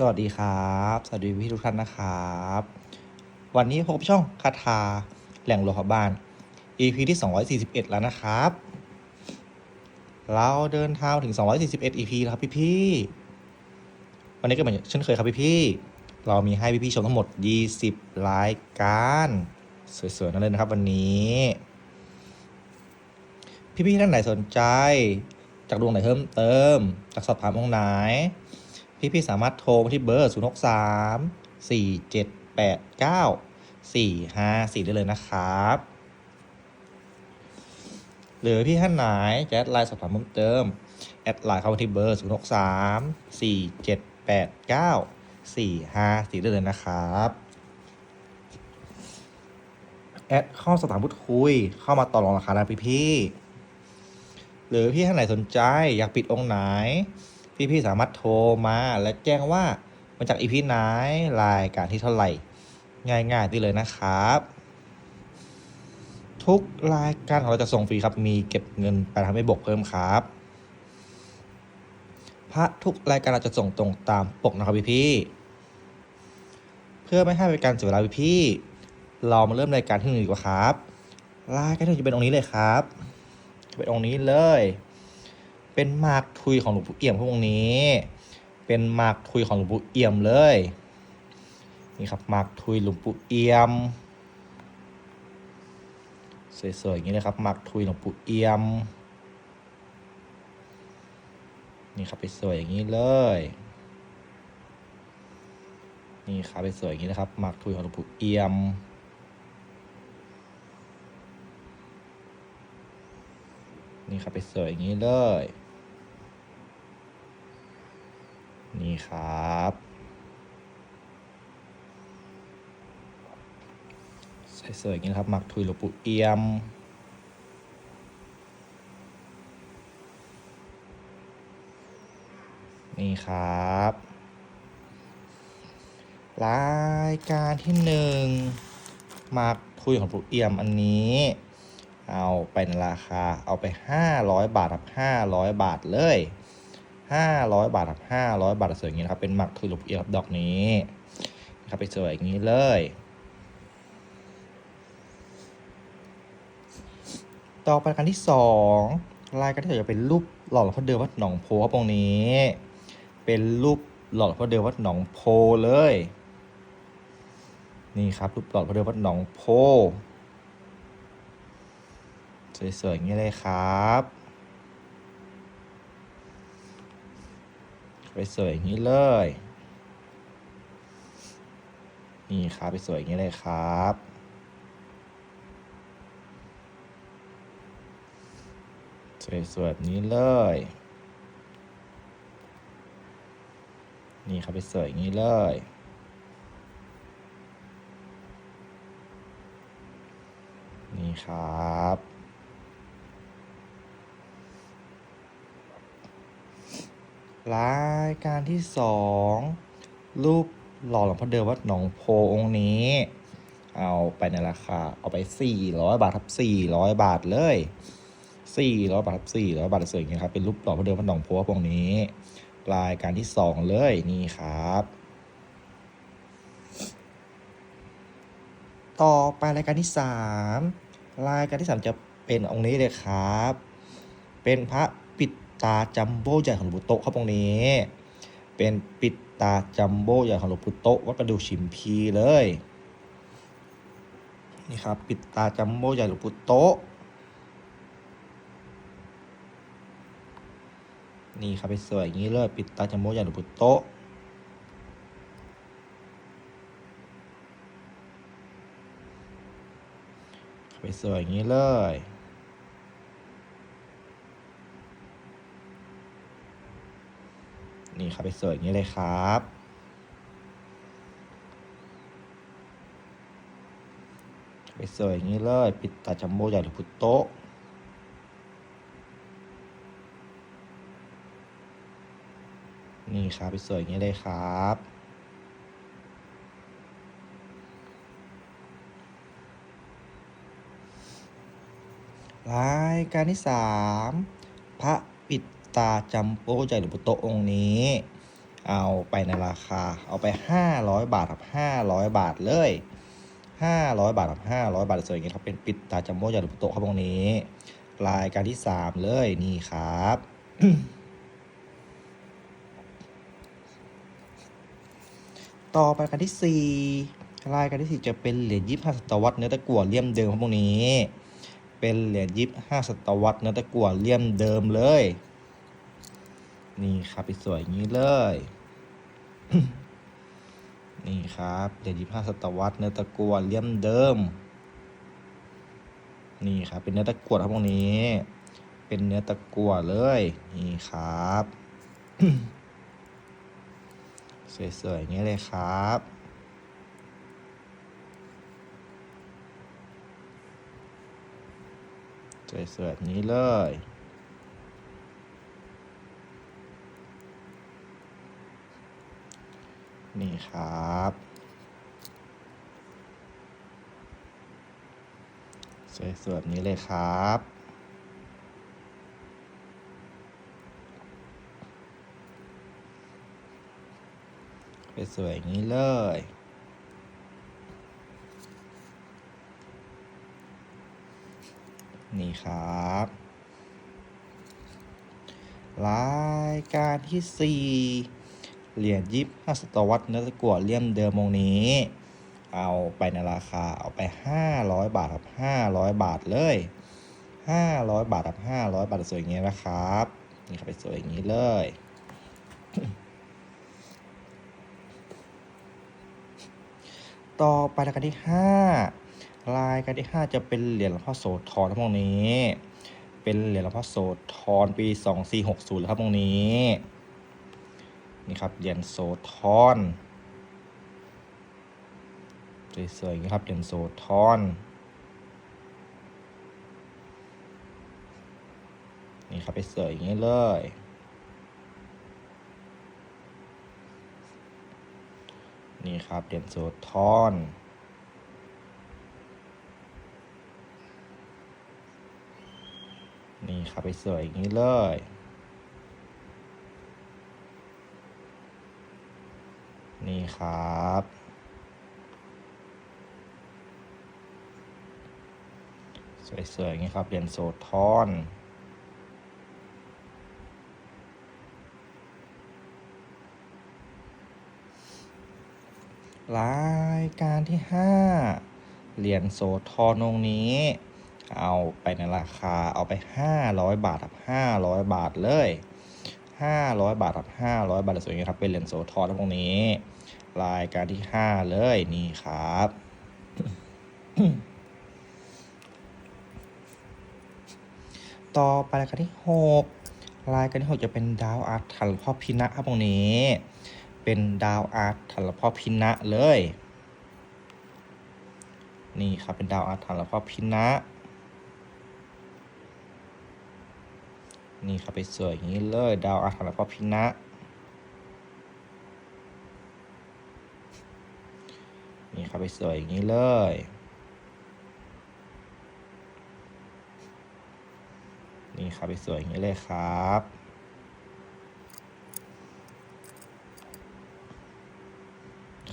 สวัสดีครับ สวัสดีพี่ทุกท่านนะครับ วันนี้พบช่องคาถาแหล่งโลหะบ้าน EP ที่ 241 แล้วนะครับ เราเดินทางถึง 241 EP แล้วครับพี่ๆวันนี้ก็เหมือนเช่นเคยครับพี่ๆเรามีให้พี่ๆชมทั้งหมด 20 รายการ สวยๆนั่นเลยนะครับวันนี้ พี่ๆท่านไหนสนใจ จากดวงไหนเพิ่มเติม จากสอบถามตรงไหน พี่ๆสามารถโทรมาที่เบอร์ 0 6 3 4 7 8 9 4 5 4 ได้เลยนะครับ หรือพี่ท่านไหนจะแอดไลน์สอบถามเพิ่มเติม แอดไลน์เข้ามาที่เบอร์ 0 6 3 4 7 8 9 4 5 4ได้เลยนะครับ แอดเข้าสอบถามพูดคุยเข้ามาต่อรองราคาได้พี่ๆหรือพี่ท่านไหนสนใจอยากปิดองค์ไหน พี่ๆสามารถโทรมา และแจ้งว่ามาจากอีพีไหนรายการที่เท่าไหร่ ง่ายๆที่เลยนะครับ ทุกรายการของเราจะส่งฟรีครับ มีเก็บเงินไปทำให้บกเพิ่มครับ พระทุกรายการเราจะส่งตรงตามปกนะครับพี่ๆเพื่อไม่ให้เป็นการเสียเวลาพี่ๆเรามาเริ่มรายการที่หนึ่งดีกว่าครับรายการที่หนึ่งจะเป็นองค์นี้เลยครับจะเป็นองค์นี้เลย เป็นหมากทุยของหลวงปู่เอี่ยมพวกนี้ เป็นหมากทุยของหลวงปู่เอี่ยมเลย นี่ครับหมากทุยหลวงปู่เอี่ยม สวยๆอย่างนี้เลยครับหมากทุยหลวงปู่เอี่ยม นี่ครับไปสวยอย่างนี้เลย นี่ครับไปสวยอย่างนี้นะครับหมากทุยของหลวงปู่เอี่ยมนี่ครับไปสวยอย่างนี้เลย นี่ครับ สวยๆอย่างนี้ครับหมักทุยหลวงปู่เอี่ยมนี่ครับ รายการที่หนึ่งหมักทุยของหลวงปู่เอี่ยมอันนี้ เอาไปในราคาเอาไป 500 บาทครับ500 บาทเลย 500 บาทครับ500 บาทสวยอย่างนี้นะครับ เป็นหมักคือหลบเอียบดอกนี้นะครับไปสวยอย่างนี้เลย ต่อไปรายการที่สองรายการที่จะเป็นรูปหล่อหลวงพ่อเดิมวัดหนองโพครับตรงนี้ เป็นรูปหล่อหลวงพ่อเดิมวัดหนองโพเลย นี่ครับรูปหล่อหลวงพ่อเดิมวัดหนองโพสวยๆอย่างนี้เลยครับไป สวยอย่างนี้เลย นี่ครับไปสวยอย่างนี้เลยครับ สวยๆแบบนี้เลย นี่ครับไปสวยอย่างนี้เลยนี่ครับ รายการที่สองรูปหล่อหลวงพ่อเดิมวัดหนองโพองค์นี้ เอาไปในราคา เอาไป400บาทครับ400บาทเลย400บาทครับ400บาทสวยอย่างนี้ครับเป็นรูปหล่อพระเดิมวัดหนองโพองค์นี้ รายการที่สองเลยนี่ครับต่อไปรายการที่สามรายการที่สามจะเป็นองค์นี้เลยครับ เป็นพระ ตาจัมโบ้ใหญ่ของหลวงปู่โตครับองนี้ เป็นปิดตาจัมโบ้ใหญ่ของหลวงปู่โตวัดประดูชิมพีเลยนี่ครับปิดตาจัมโบ้ใหญ่หลวงปู่โตนี่ครับไปสวยอย่างนี้เลยปิดตาจัมโบ้ใหญ่หลวงปู่โตไปสวยอย่างนี้เลย นี่ครับไปสวยอย่างนี้เลยครับ ไปสวยอย่างนี้เลย ปิดตาจัมโบ้ใหญ่หรือพุตโตนี่ครับไปสวยอย่างนี้เลยครับรายการที่สามพระปิด ตาจัมโบ้ใหญ่หรือพุตโตะองค์นี้ เอาไปในราคา เอาไป 500 บาทครับ500 บาทเลย 500 บาทครับ500 บาทสวยอย่างนี้ครับเป็นปิดตาจัมโบ้ยาดุโตะครับตรงนี้รายการที่ 3 เลยนี่ครับต่อไปการที่ 4 รายการที่ 4 จะเป็นเหรียญยี่ห้าศตวรรษเนื้อตะกั่วเลี่ยมเดิมครับพวกนี้ เป็นเหรียญยี่ห้าศตวรรษเนื้อตะกั่วเลี่ยมเดิมเลย นี่ครับไปสวยอย่างนี้เลย นี่ครับเหรียญยี่ห้าศตวรรษเนื้อตะกั่วเลี่ยมเดิม นี่ครับ เป็นเนื้อตะกั่วครับพวกนี้ เป็นเนื้อตะกั่วเลย นี่ครับ สวยๆอย่างนี้เลยครับสวยๆแบบนี้เลย นี่ครับ สวยๆแบบนี้เลยครับ สวยๆอย่างนี้เลยนี่ครับ รายการที่ 4 เหรียญยิบห้าศตวรรษเนื้อตะกั่วเลี่ยมเดิมวงนี้ เอาไปในราคาเอาไป 500 บาทครับ500 บาทเลย 500 บาทครับ500 บาทสวยอย่างนี้นะครับนี่ครับไปสวยอย่างนี้เลยต่อไปรายการที่ 5 รายการที่ 5 จะเป็นเหรียญหลวงพ่อโสธรทั้งพวกนี้ เป็นเหรียญหลวงพ่อโสธรปี 2460เลยครับตรงนี้ นี่ครับเหรียญโสธรสวยๆอย่างนี้ครับเหรียญโสธรนี่ครับไปเสยอย่างนี้เลย นี่ครับเหรียญโสธรนี่ครับไปเสยอย่างนี้เลย นี่ ครับ สวยๆอย่างนี้ครับเหรียญโสธรรายการที่ 5 เหรียญโสธรองนี้ เอาไปในราคาเอาไป 500 บาทครับ500 บาทเลย 500 บาทครับ500 บาทสวยงามครับเป็นเหรียญโสธรตรงนี้ รายการที่5เลยนี่ครับ ต่อไปรายการที่6รายการที่6จะเป็นดาวอาร์ตถันพ่อพินะครับตรงนี้ เป็นดาวอาร์ตถันพ่อพินะเลย นี่ครับเป็นดาวอาร์ตถันพ่อพินะนี่ครับไปสวยอย่างนี้เลย ดาวอาถรรพ์พ่อพินะ นี่ครับ ไปสวยอย่างนี้เลย นี่ครับไปสวยอย่างนี้เลยครับ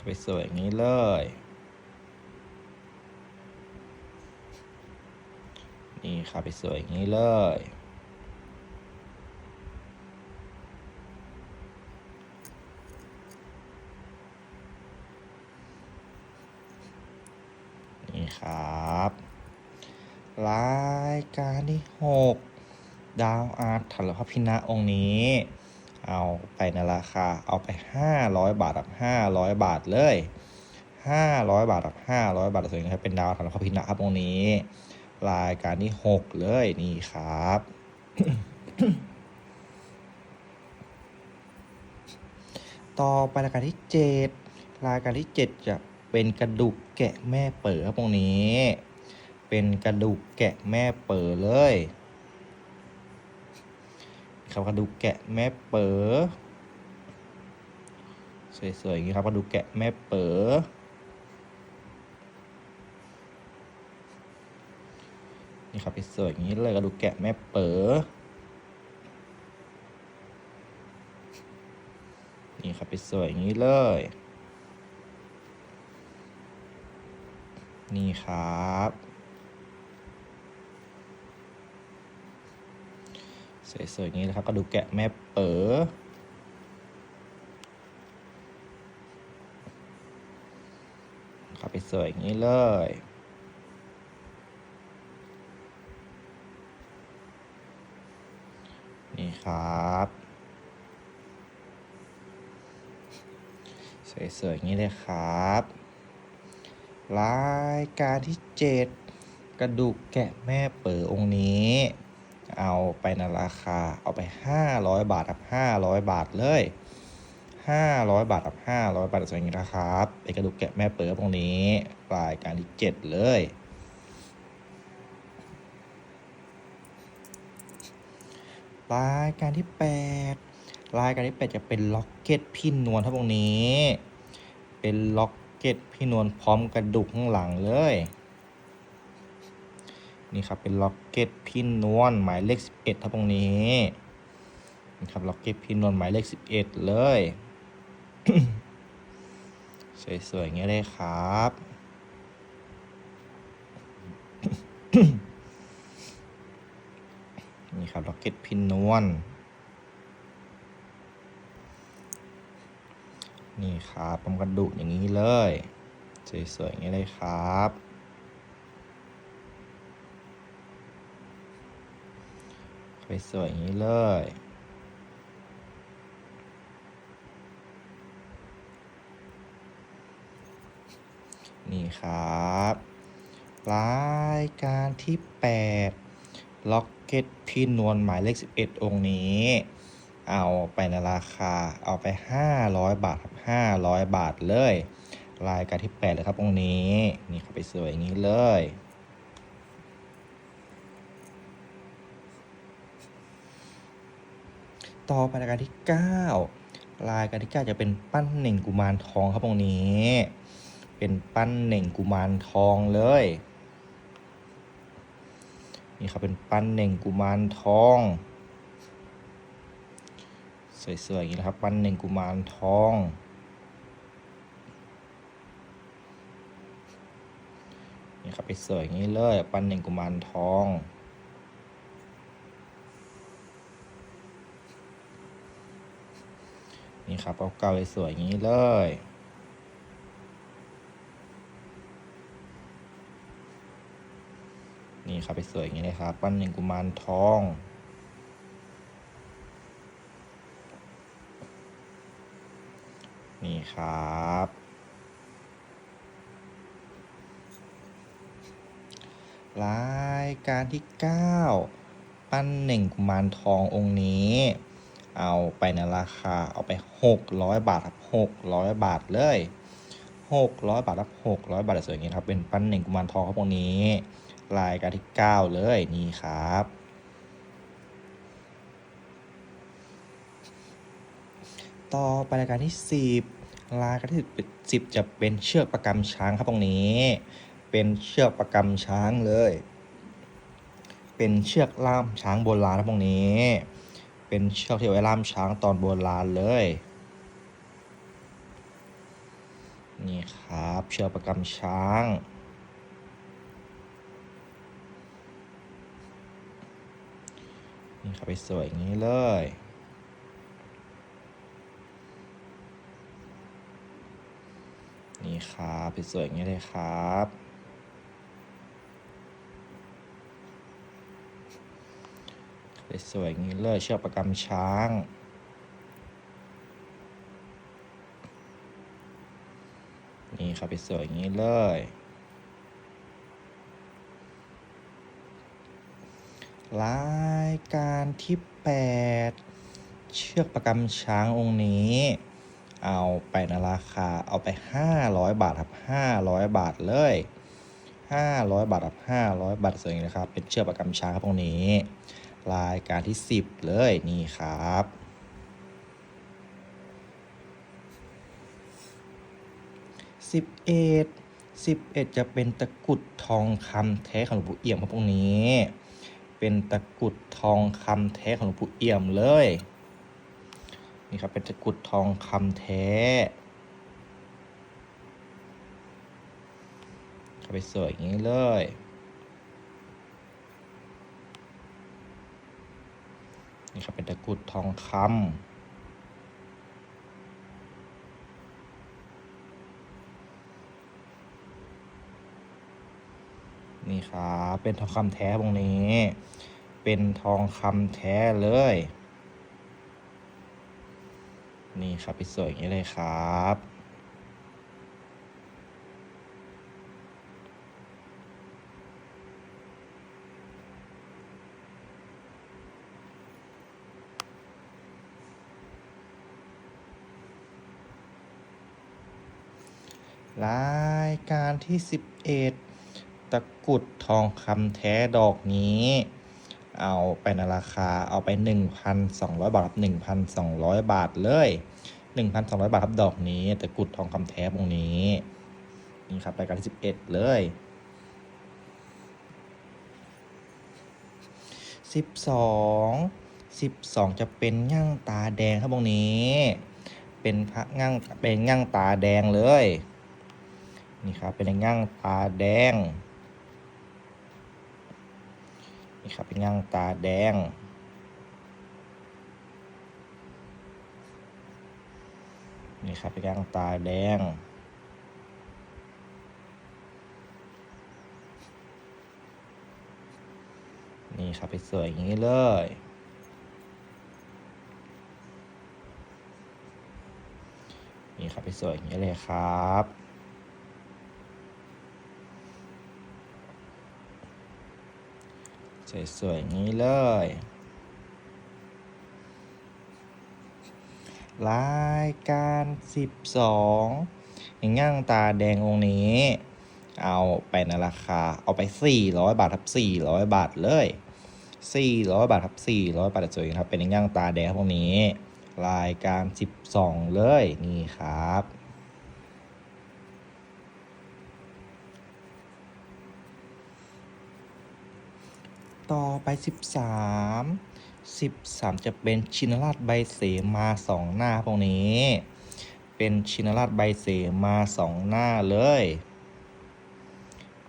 ไปสวยอย่างนี้เลย นี่ครับไปสวยอย่างนี้เลย นี่ ครับ รายการที่ 6 ดาวอาร์ตถันพระพินะองค์นี้ เอาไปในราคาเอาไป 500 บาทครับ500 บาทเลย 500 บาทครับ500 บาทสวยงามเป็นดาวถันพระพินะครับองค์นี้ รายการที่ 6 เลยนี่ครับต่อไปรายการที่ 7 รายการที่ 7 จะ เป็นกระดูกแกะแม่เป๋อครับตรงนี้ เป็นกระดูกแกะแม่เป๋อเลยครับกระดูกแกะแม่เป๋อสวยๆอย่างนี้ครับกระดูกแกะแม่เป๋อนี่ครับไปสวยอย่างนี้เลยกระดูกแกะแม่เป๋อนี่ครับไปสวยอย่างนี้เลย นี่ครับ สวยๆอย่างนี้นะครับ ก็ดูแกะแม่เป๋อครับไปสวยอย่างนี้เลยนี่ครับ สวยๆอย่างนี้เลยครับ รายการที่เจ็ดกระดูกแกะแม่เป๋อองค์นี้ เอาไปในราคาเอาไป 500 บาทครับ500 บาทเลย 500 บาทครับ500 บาทสวยอย่างนี้นะครับเป็นกระดูกแกะแม่เป๋อองค์นี้ รายการที่ 7 เลยรายการที่ 8 รายการที่ 8 จะเป็นล็อกเก็ตพี่นวลทั้งวงนี้ เป็นล็อก ก็ตพี่นวลพร้อมกระดูกข้างหลังเลย นี่ครับเป็นล็อกเก็ตพี่นวลหมายเลข 11ทั้งวงนี้นี่ครับล็อกเก็ตพี่นวลหมายเลข 11 เลย สวยๆอย่างเงี้ยเลยครับนี่ครับล็อกเก็ตพินนวล นี่ครับผมกระดูกอย่างนี้เลย สวยๆอย่างนี้เลยครับไปสวยอย่างนี้เลยนี่ครับ รายการที่ 8 ล็อกเก็ตพี่นวลหมายเลข 11 องค์นี้ เอาไปในราคาเอาไป 500 บาทครับ500 บาทเลย รายการที่ 8 เลยครับองค์นี้ นี่ครับไปสวยอย่างนี้เลย ต่อไปรายการที่ 9 รายการที่ 9 จะเป็นปั้นเหน่งกุมารทองครับองค์นี้ เป็นปั้นเหน่งกุมารทองเลยนี่ครับเป็นปั้นเหน่งกุมารทอง สวยๆอย่างนี้นะครับ ปั้นหนึ่งกุมารทอง นี่ครับไปสวยอย่างนี้เลย ปั้นหนึ่งกุมารทองนี่ครับเอาเก่าๆสวยๆอย่างนี้เลย นี่ครับไปสวยอย่างนี้เลยครับ ปั้นหนึ่งกุมารทอง นี่ครับ รายการที่ 9 ปั้นหนึ่งกุมารทององค์นี้ เอาไปในราคาเอาไป 600 บาทครับ600 บาทเลย600 บาทครับ600 บาทสวยงนี้ครับ เป็นปั้นหนึ่งกุมารทองครับองค์นี้รายการที่ 9 เลยนี่ครับต่อไปรายการที่ 10 รายการที่10จะเป็นเชือกประกำช้างครับตรงนี้ เป็นเชือกประกำช้างเลย เป็นเชือกล่ามช้างโบราณครับตรงนี้ เป็นเชือกที่เอาไว้ล่ามช้างตอนโบราณเลยนี่ครับเชือกประกำช้างนี่ครับไปสวยอย่างนี้เลย นี่ครับไปสวยอย่างนี้เลยครับไปสวยอย่างนี้เลยเชือกประกำช้างนี่ครับไปสวยอย่างนี้เลย รายการที่ 8 เชือกประกำช้างองค์นี้ เอาไปในราคาเอาไป 500 บาทครับ 500 บาทเลย 500 บาทครับ500 บาทสวยๆนะครับ เป็นเชือกประกำช้างครับองนี้ รายการที่ 10 เลยนี่ครับสิบเอ็ดสิบเอ็ดจะเป็นตะกุดทองคำแท้ของหลวงปู่เอี่ยมครับพวกนี้ เป็นตะกุดทองคำแท้ของหลวงปู่เอี่ยมเลย นี่ครับเป็นตะกรุดทองคำแท้เข้าไปสวยอย่างนี้เลยนี่ครับเป็นตะกรุดทองคำนี่ครับเป็นทองคำแท้วงนี้ เป็นทองคำแท้เลย นี่ครับไปสวยอย่างนี้เลยครับ รายการที่ 11 ตะกุดทองคำแท้ดอกนี้ เอาไปในราคาเอาไป 1,200 บาทครับ1,200 บาทเลย 1,200 บาทครับดอกนี้ แตะกรุดทองคำแท้ตรงนี้ นี่ครับรายการที่11 เลย 12 12 จะเป็นง่างตาแดงครับตรงนี้ เป็นพระง่างเป็นง่างตาแดงเลย นี่ครับเป็นง่างตาแดง นี่ ครับเป็นง่างตาแดง นี่ครับเป็นง่างตาแดง นี่ครับไปสวยอย่างนี้เลยนี่ครับไปสวยอย่างนี้เลยครับ สวยๆอย่างนี้เลย รายการ 12อย่างง่างตาแดงองนี้ เอาไปในราคา เอาไป 400 บาทครับ400 บาทเลย 400 บาทครับ400 บาทสวยครับ เป็นย่างตาแดงพวกนี้ รายการ 12 เลย นี่ครับ ต่อไป 13 13 จะเป็นชินราชใบเสมาสองหน้าพวกนี้ เป็นชินราชใบเสมาสองหน้าเลย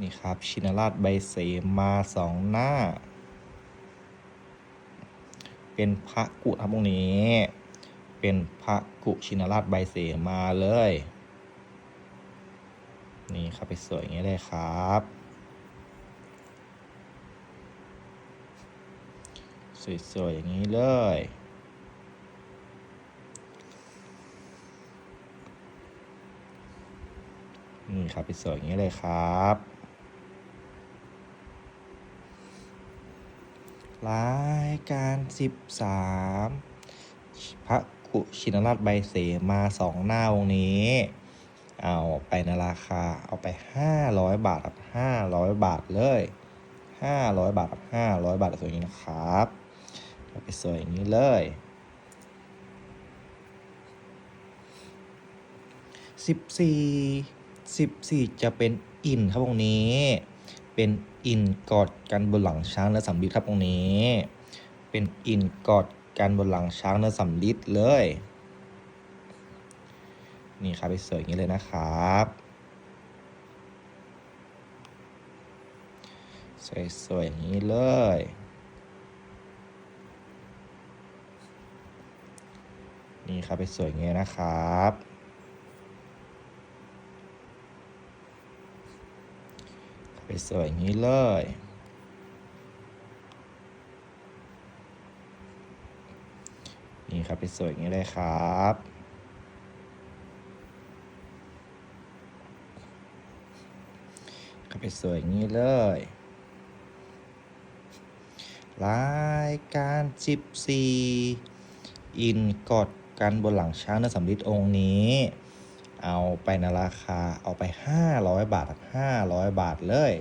นี่ครับชินราชใบเสมาสองหน้า เป็นพระกุครับพวกนี้ เป็นพระกุชินราชใบเสมาเลย นี่ครับไปสวยอย่างนี้เลยครับ สวย ๆ อย่างนี้เลย นี่ครับไปสวยอย่างนี้เลยครับ รายการ13พระกุชินราชใบเสมาสองหน้าวงนี้ เอาไปในราคาเอาไป500บาทครับ500บาทเลย500บาทครับ500บาทสวยอย่างนี้นะครับ ไปสวยอย่างนี้เลย14 14จะเป็นอินครับตรงนี้ เป็นอินกอดกันบนหลังช้างเนื้อสำลิดครับตรงนี้ เป็นอินกอดกันบนหลังช้างเนื้อสำลิดเลย นี่ครับไปสวยอย่างนี้เลยนะครับสวยๆอย่างนี้เลย นี่ครับไปสวยอย่างนี้นะครับ ไปสวยอย่างนี้เลยนี่ครับไปสวยอย่างนี้เลยครับก็ไปสวยอย่างนี้เลยรายการ14อินกด กันบนหลังช้างเนื้อสำลิดองค์นี้ เอาไปในราคาเอาไป 500 บาทครับ500 บาทเลย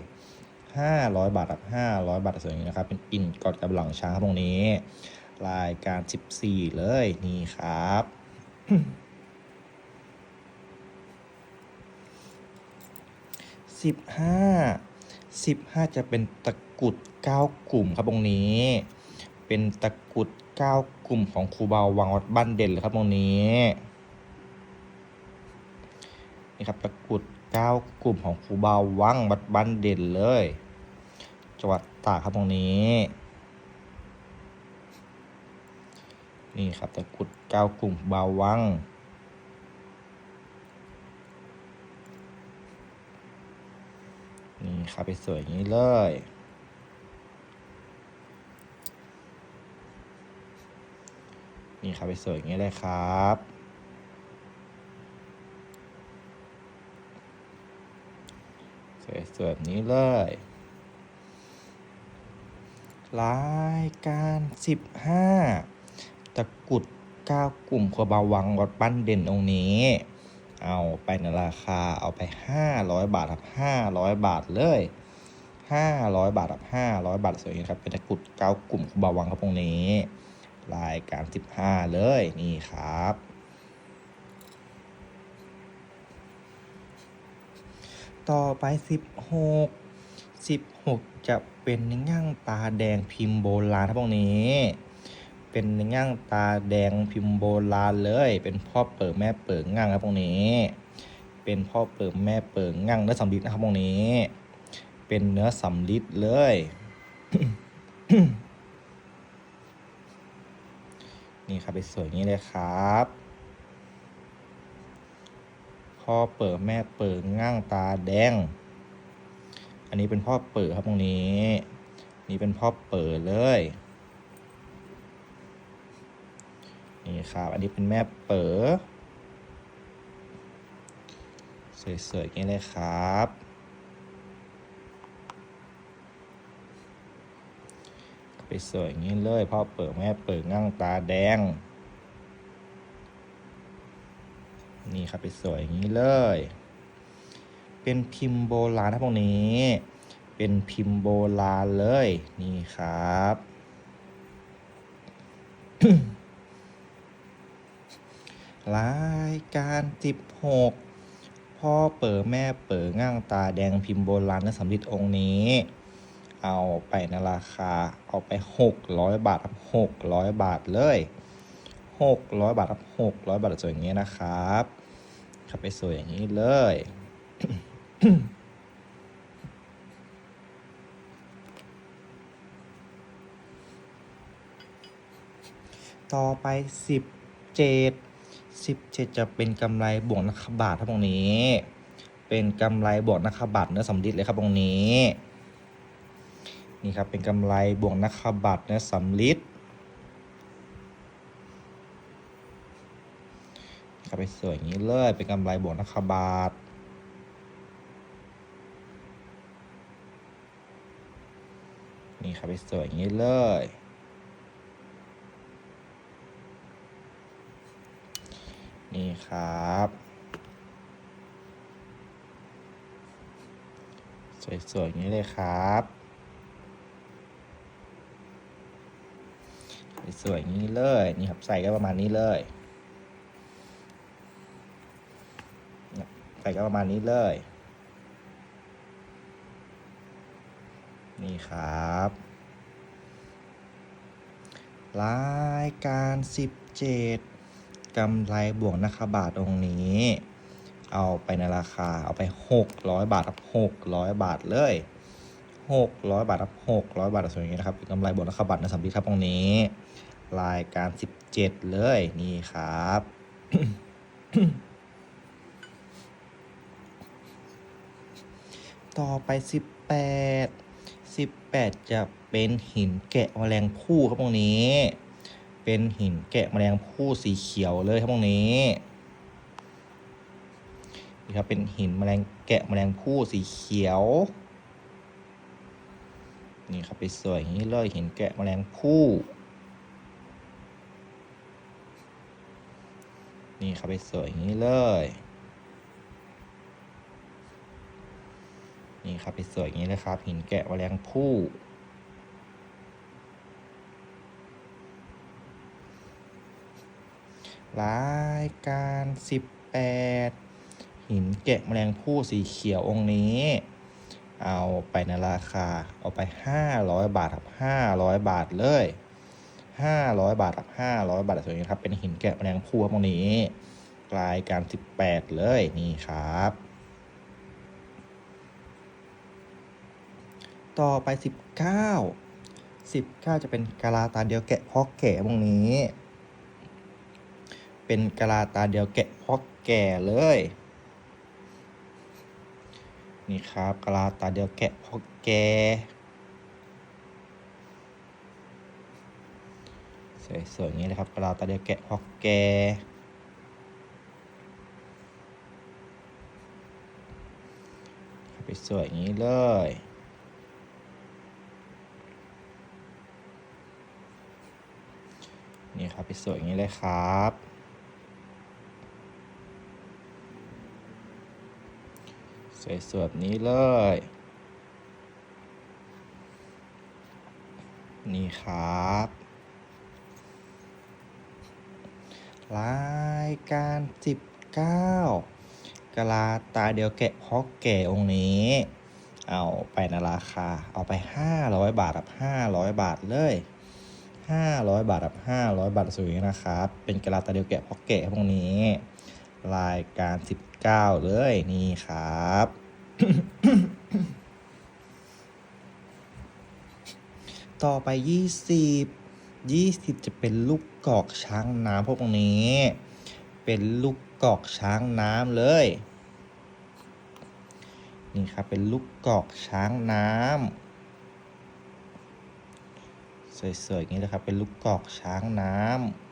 500 บาทครับ500 บาทสวยอย่างนี้นะครับเป็นอินกอดกับหลังช้างครับตรงนี้ รายการ 14 เลยนี่ครับสิบห้าสิบห้าจะเป็นตะกุดเก้ากลุ่มครับตรงนี้ เป็นตะกุด เก้ากลุ่มของครูเบาวังวัดบ้านเด่นเลยครับตรงนี้นี่ครับตะกรุดเก้ากลุ่มของครูเบาวังวัดบ้านเด่นเลยจังหวัดตากครับตรงนี้ นี่ครับตะกรุดเก้ากลุ่มครูบาวังนี่ครับไปสวยอย่างนี้เลย นี่ครับไปสวยอย่างนี้เลยครับ สวยสวยแบบนี้เลยรายการสิบห้าตะกรุดเก้ากลุ่มครัวบาวังวัดปั้นเด่นองค์นี้ เอาไปในราคาเอาไปห้าร้อยบาทครับห้าร้อยบาทเลยห้าร้อยบาทครับห้าร้อยบาทสวยงามครับ เป็นตะกรุดเก้ากลุ่มครูบาวังครับตรงนี้ รายการสิบห้าเลยนี่ครับ ต่อไปสิบหกสิบหกจะเป็นย่างตาแดงพิมพ์โบราณครับพวกนี้ เป็นย่างตาแดงพิมพ์โบราณเลย เป็นพ่อเปิดแม่เปิดง่างครับพวกนี้ เป็นพ่อเปิดแม่เปิดง่างเนื้อสำลิดนะครับพวกนี้ เป็นเนื้อสำลิดเลย นี่ครับเป็นสวยนี้เลยครับพ่อเปิดแม่เปิดง่างตาแดง อันนี้เป็นพ่อเปิดครับตรงนี้ นี่เป็นพ่อเปิดเลย นี่ครับ อันนี้เป็นแม่เปิดสวยๆอย่างนี้เลยครับ ไปสวยอย่างนี้เลยพ่อเปิดแม่เปิดง่างตาแดง นี่ครับไปสวยอย่างนี้เลย เป็นพิมพ์โบราณนะพวกนี้ เป็นพิมพ์โบราณเลย นี่ครับรายการสิบหกพ่อเปิดแม่เปิดง่างตาแดงพิมพ์โบราณและสำริดองค์นี้ เอาไปในราคาเอาไปหกร้อยบาทครับหกร้อยบาทเลยหกร้อยบาทครับหกร้อยบาทสวยอย่างนี้นะครับครับไปสวยอย่างนี้เลยต่อไปสิบเจ็ดสิบเจ็ดจะเป็นกำไรบวกนักขบาทครับตรงนี้ เป็นกำไรบวกนักบาทเนื้อสำลิดเลยครับตรงนี้ นี่ครับเป็นกำไรบวกนักขบาทเนื้อสำลิดครับไปสวยอย่างนี้เลยเป็นกำไรบวกนักขบาทนี่ครับไปสวยอย่างนี้เลยนี่ครับ สวยๆอย่างนี้เลยครับ สวยๆนี้เลยนี่ครับใส่ก็ประมาณนี้เลยใส่ก็ประมาณนี้เลย นี่ครับ รายการสิบเจ็ดกำไรบวกนะคะบาทองค์นี้ เอาไปในราคาเอาไปหกร้อยบาทครับหกร้อยบาทเลย หกร้อยบาทครับหกร้อยบาทสวยอย่างนี้นะครับกำไรบวกนะคะบาทในสัมผัสครับตรงนี้ รายการสิบเจ็ดเลยนี่ครับต่อไปสิบแปดสิบแปดจะเป็นหินแกะแมลงภู่ครับตรงนี้ เป็นหินแกะแมลงภู่สีเขียวเลยครับตรงนี้นี่ครับเป็นหินแมลงแกะแมลงภู่สีเขียว นี่ครับไปสวยอย่างนี้เลยหินแกะแมลงภู่นี่ครับไปสวยอย่างนี้เลย นี่ครับไปสวยอย่างนี้เลยครับหินแกะแมลงภู่รายการสิบแปดหินแกะแมลงภู่สีเขียวองค์นี้ เอาไปในราคา เอาไปห้าร้อยบาทครับห้าร้อยบาทเลยห้าร้อยบาทครับห้าร้อยบาทสวยงามครับ เป็นหินแกะแมลงภูครับตรงนี้รายการสิบแปดเลยนี่ครับ ต่อไปสิบเก้าสิบเก้าจะเป็นกะลาตาเดียวแกะพอกแก่ตรงนี้ เป็นกะลาตาเดียวแกะพอกแก่เลย นี่ครับกะลาตาเดียวแกะพอกแกสวยๆอย่างนี้เลยครับกะลาตาเดียวแกะพอกแกไปสวยอย่างนี้เลยนี่ครับไปสวยอย่างนี้เลยครับ สวยๆแบบนี้เลย นี่ครับ รายการสิบเก้ากลาตาเดียวแกะพราะแก่องค์นี้ เอาไปในราคา เอาไปห้าร้อยบาทครับห้าร้อยบาทเลยห้าร้อยบาทครับห้าร้อยบาทสวยนะครับ เป็นกลาตาเดียวแกะพราะแก่พวกนี้ รายการสิบเก้าเลยนี่ครับ ต่อไปยี่สิบยี่สิบจะเป็นลูกกอกช้างน้ำพวกนี้ เป็นลูกกอกช้างน้ำเลย นี่ครับเป็นลูกกอกช้างน้ำสวยๆอย่างนี้เลยครับเป็นลูกกอกช้างน้ำ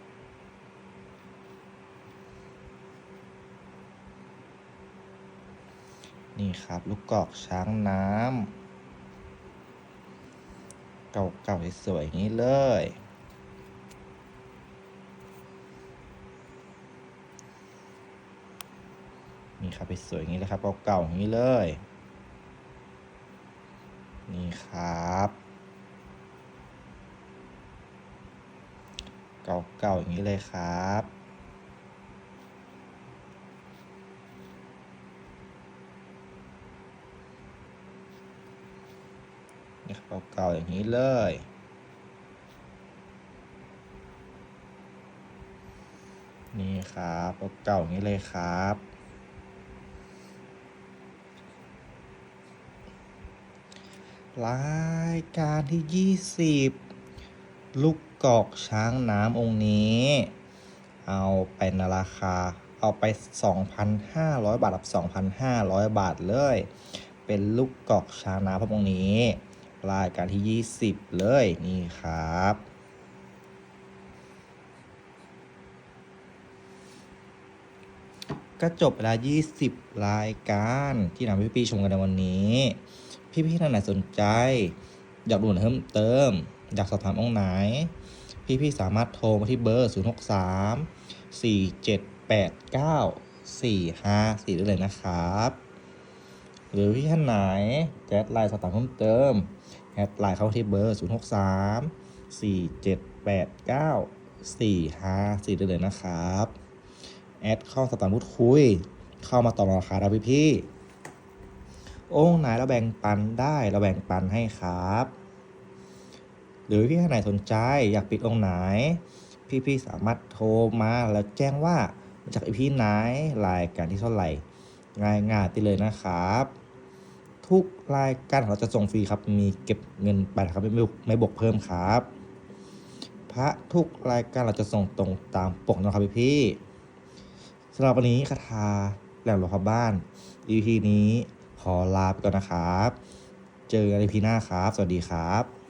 นี่ครับ ลูกกอกช้างน้ำเก่าๆสวยๆอย่างนี้เลย นี่ครับไปสวยอย่างนี้เลยครับเก่าๆอย่างนี้เลย นี่ครับเก่าๆอย่างนี้เลยครับ นี่ครับเก่าๆอย่างนี้เลยนี่ครับเก่าๆอย่างนี้เลยครับรายการที่ 20 ลูกกอกช้างน้ำองค์นี้ เอาไปในราคา เอาไป 2,500 บาทกับ 2,500 บาทเลย เป็นลูกกอกช้างน้ำพระองค์นี้ รายการที่ 20 เลยนี่ครับก็จบไปแล้ว20 รายการที่นำพี่ๆชมกันในวันนี้ พี่ๆท่านไหนสนใจ อยากดูเพิ่มเติม อยากสอบถามองค์ไหน พี่ๆสามารถโทรมาที่เบอร์ 0 6 3 4 7 8 9 4 5 4 ได้เลยนะครับ หรือพี่ท่านไหนจะแอดไลน์สอบถามเพิ่มเติม แอดไลน์เข้าที่เบอร์ 0 6 3 4 7 8 9 4 5 4ได้เลยนะครับ แอดเข้าสอบถามพูดคุย เข้ามาต่อราคาเราพี่ๆองค์ไหนเราแบ่งปันได้เราแบ่งปันให้ครับ หรือพี่ท่านไหนสนใจอยากปิดองค์ไหน พี่ๆสามารถโทรมาแล้วแจ้งว่ามาจากพี่ไหนรายการที่เท่าไหร่ง่ายๆไปเลยนะครับ ทุกรายการของเราจะส่งฟรีครับ มีเก็บเงินไปนะครับไม่บวกไม่บวกเพิ่มครับ พระทุกรายการเราจะส่งตรงตามปกนะครับพี่ๆสำหรับวันนี้คาถาแหลมหลวงพ่อบ้าน EP นี้ขอลาไปก่อนนะครับ เจอกัน EP หน้าครับ สวัสดีครับ